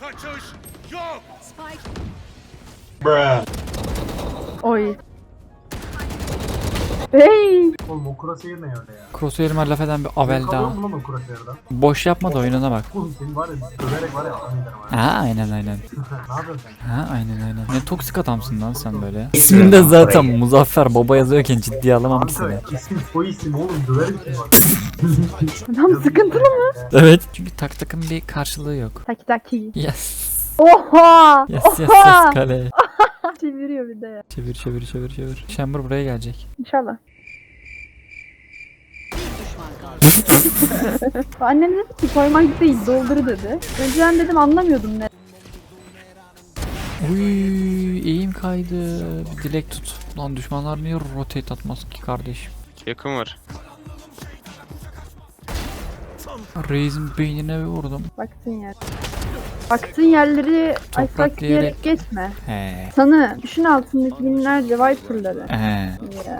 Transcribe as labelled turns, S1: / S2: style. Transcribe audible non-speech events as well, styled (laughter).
S1: Kaçış yok.
S2: Oy. Hey.
S3: Oğlum o crosshair ne öyle ya?
S4: Crosshair'ime laf eden bir avel
S3: Kalıyor
S4: daha.
S3: mu lan o crosshair'dan?
S4: Boş yapma da oyununa bak.
S3: Oğlum senin var ya döverek var ya adam giderim ha.
S4: Ha aynen aynen. (laughs)
S3: ne yapıyorsun sen?
S4: Ha aynen aynen. Ne toksik adamsın lan sen böyle. İsminde zaten Muzaffer Baba yazıyorken ciddiye alamam ki seni.
S3: Kanka isim soy isim oğlum döverim seni bak.
S2: Adam sıkıntılı mı?
S4: Evet. Çünkü tak takın bir karşılığı yok.
S2: Taki taki.
S4: Yes.
S2: Oha.
S4: Yes yes
S2: Oha.
S4: yes kale.
S2: Çeviriyor bir de ya.
S4: Çevir çevir çevir çevir. Chamber buraya gelecek.
S2: İnşallah. (laughs) Annem dedi ki koymak değil doldur dedi. Önceden dedim anlamıyordum ne.
S4: Uy eğim kaydı. Bir dilek tut. Lan düşmanlar niye rotate atmaz ki kardeşim?
S5: Yakın var.
S4: Reis'in beynine bir vurdum.
S2: Baktığın yer. Baktığın yerleri
S4: Toprak diyerek-
S2: diyerek geçme.
S4: He.
S2: Sanı düşün altındaki binlerce Viper'ları.
S4: He.
S2: Ya.